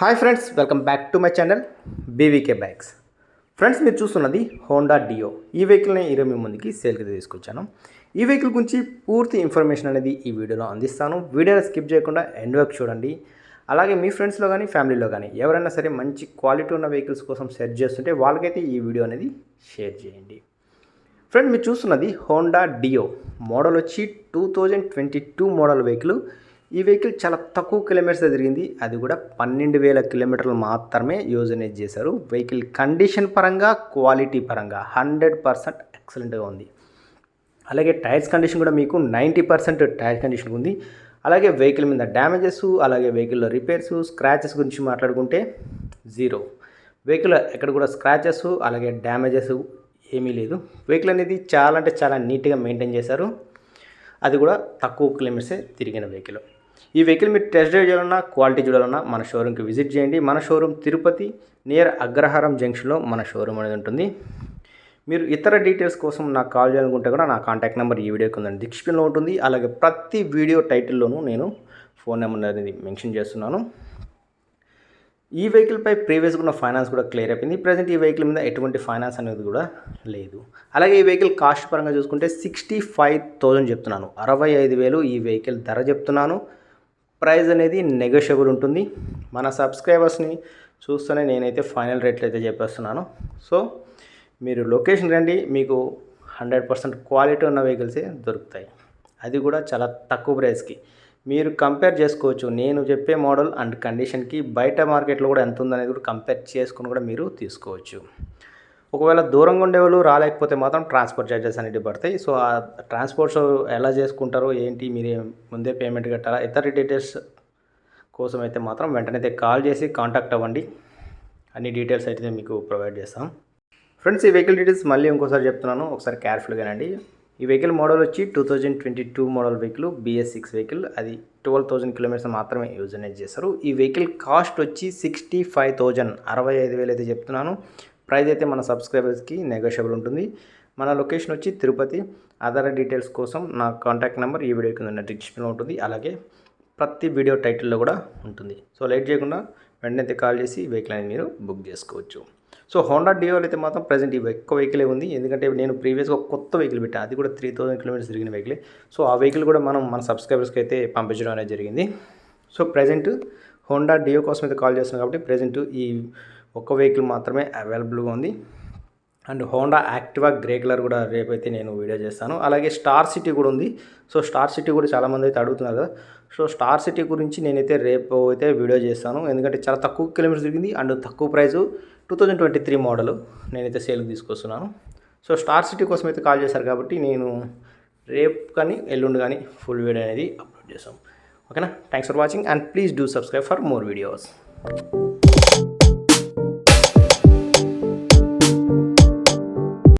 Hi friends welcome back to my channel BVK bikes friends మీరు చూస్తున్నది Honda డియో ఈ వెహికల్ని ఈరోజు మీ ముందుకి సేల్కి తీసుకొచ్చాను. ఈ వెహికల్ గురించి పూర్తి ఇన్ఫర్మేషన్ అనేది ఈ వీడియోలో అందిస్తాను. వీడియోని స్కిప్ చేయకుండా ఎండ్ వరకు చూడండి. అలాగే మీ ఫ్రెండ్స్లో కానీ ఫ్యామిలీలో కానీ ఎవరైనా సరే మంచి క్వాలిటీ ఉన్న వెహికల్స్ కోసం సెర్చ్ చేస్తుంటే వాళ్ళకైతే ఈ వీడియో అనేది షేర్ చేయండి. ఫ్రెండ్ మీరు చూస్తున్నది హోండా డియో మోడల్ వచ్చి two thousand twenty two model vehicle ఈ వెహికల్ చాలా తక్కువ కిలోమీటర్స్ తిరిగింది. అది కూడా పన్నెండు వేల కిలోమీటర్లు మాత్రమే యూజ్ అనేది చేశారు. వెహికల్ కండిషన్ పరంగా క్వాలిటీ పరంగా హండ్రెడ్ పర్సెంట్ ఎక్సలెంట్గా ఉంది. అలాగే టైర్స్ కండిషన్ కూడా మీకు నైంటీ పర్సెంట్ టైర్ కండిషన్ ఉంది. అలాగే వెహికల్ మీద డ్యామేజెస్ అలాగే వెహికల్లో రిపేర్స్ స్క్రాచెస్ గురించి మాట్లాడుకుంటే జీరో. వెహికల్ ఎక్కడ కూడా స్క్రాచెస్ అలాగే డ్యామేజెస్ ఏమీ లేదు. వెహికల్ అనేది చాలా అంటే చాలా నీట్గా మెయింటైన్ చేశారు. అది కూడా తక్కువ కిలోమీటర్సే తిరిగిన వెహికల్. ఈ వెహికల్ మీరు టెస్ట్ డ్రైవ్ చేయాలన్నా క్వాలిటీ చూడాలన్నా మన షోరూమ్కి విజిట్ చేయండి. మన షోరూమ్ తిరుపతి నియర్ అగ్రహారం జంక్షన్లో మన షోరూమ్ అనేది ఉంటుంది. మీరు ఇతర డీటెయిల్స్ కోసం నాకు కాల్ చేయాలనుకుంటే కూడా నా కాంటాక్ట్ నెంబర్ ఈ వీడియోకి ఉందండి. డిస్క్రిప్షన్లో ఉంటుంది. అలాగే ప్రతి వీడియో టైటిల్లోనూ నేను ఫోన్ నెంబర్ అనేది మెన్షన్ చేస్తున్నాను. ఈ వెహికల్పై ప్రీవియస్గా ఉన్న ఫైనాన్స్ కూడా క్లియర్ అయిపోయింది. ప్రజెంట్ ఈ వెహికల్ మీద ఎటువంటి ఫైనాన్స్ అనేది కూడా లేదు. అలాగే ఈ వెహికల్ కాస్ట్ పరంగా చూసుకుంటే సిక్స్టీ ఫైవ్ థౌజండ్ చెప్తున్నాను. అరవై ఐదు వేలు ఈ వెహికల్ ధర చెప్తున్నాను. ప్రైస్ అనేది నెగోషియబుల్ ఉంటుంది. మన సబ్స్క్రైబర్స్ని చూస్తూనే నేనైతే ఫైనల్ రేట్లు అయితే చెప్పేస్తున్నాను. సో మీరు లొకేషన్ రండి మీకు హండ్రెడ్ పర్సెంట్ క్వాలిటీ ఉన్న వెహికల్సే దొరుకుతాయి. అది కూడా చాలా తక్కువ ప్రైస్కి మీరు కంపేర్ చేసుకోవచ్చు నేను చెప్పే మోడల్ అండ్ కండిషన్కి బయట మార్కెట్లో కూడా ఎంత ఉందనేది కూడా కంపేర్ చేసుకుని కూడా మీరు తీసుకోవచ్చు. ఒకవేళ దూరంగా ఉండేవాళ్ళు రాలేకపోతే మాత్రం ట్రాన్స్పోర్ట్ ఛార్జెస్ అనేవి పడతాయి. సో ఆ ట్రాన్స్పోర్ట్స్ ఎలా చేసుకుంటారో ఏంటి మీరు ముందే పేమెంట్ కట్టాలా ఇతర డీటెయిల్స్ కోసం అయితే మాత్రం వెంటనే అయితే కాల్ చేసి కాంటాక్ట్ అవ్వండి. అన్ని డీటెయిల్స్ అయితే మీకు ప్రొవైడ్ చేస్తాం. ఫ్రెండ్స్ ఈ వెహికల్ డీటెయిల్స్ మళ్ళీ ఇంకోసారి చెప్తున్నాను. ఒకసారి కేర్ఫుల్గానండి ఈ వెహికల్ మోడల్ వచ్చి two thousand twenty two model vehicle BS six vehicle. అది ట్వెల్వ్ థౌజండ్ కిలోమీటర్స్ మాత్రమే యూజ్ అనేది చేస్తారు ఈ వెహికల్ కాస్ట్ వచ్చి సిక్స్టీ ఫైవ్ థౌజండ్ అరవై ఐదు వేలు అయితే చెప్తున్నాను. ప్రైస్ అయితే మన సబ్స్క్రైబర్స్కి నెగోషియబుల్ ఉంటుంది. మన లొకేషన్ వచ్చి తిరుపతి. అదర్ డీటెయిల్స్ కోసం నా కాంటాక్ట్ నెంబర్ ఈ వీడియో కింద డిస్క్రిప్షన్లో ఉంటుంది. అలాగే ప్రతి వీడియో టైటిల్లో కూడా ఉంటుంది. సో లేట్ చేయకుండా వెంటనే కాల్ చేసి వెహికల్ అనేది మీరు బుక్ చేసుకోవచ్చు. సో హోండా డియోలో అయితే మాత్రం ప్రజెంట్ ఇవి ఎక్కువ వెహికలే ఉంది. ఎందుకంటే నేను ప్రీవియస్గా ఒక కొత్త వెహికల్ పెట్టాను అది కూడా త్రీ థౌసండ్ కిలోమీటర్స్ తిరిగిన వెహికలే. సో ఆ వెహికల్ కూడా మనం మన సబ్స్క్రైబర్స్కి అయితే పంపించడం అనేది జరిగింది. సో ప్రజెంట్ హోండా డియో కోసం అయితే కాల్ చేస్తున్నాను కాబట్టి ప్రజెంట్ ఈ ఒక్క వెహికల్ మాత్రమే అవైలబుల్గా ఉంది. And Honda Activa grey colour కూడా రేపైతే నేను వీడియో చేస్తాను. అలాగే స్టార్ సిటీ కూడా ఉంది. సో స్టార్ సిటీ కూడా చాలామంది అయితే అడుగుతున్నారు కదా. సో స్టార్ సిటీ గురించి నేనైతే రేపు అయితే వీడియో చేస్తాను. ఎందుకంటే చాలా తక్కువ కిలోమీటర్స్ తిరిగింది. అండ్ తక్కువ price two thousand twenty three model నేనైతే సేల్కి తీసుకొస్తున్నాను. సో స్టార్ సిటీ కోసం అయితే కాల్ చేశారు కాబట్టి నేను రేపు కానీ ఎల్లుండి కానీ ఫుల్ వీడియో అనేది అప్లోడ్ చేస్తాం. ఓకేనా? Thanks for watching and please do subscribe for more videos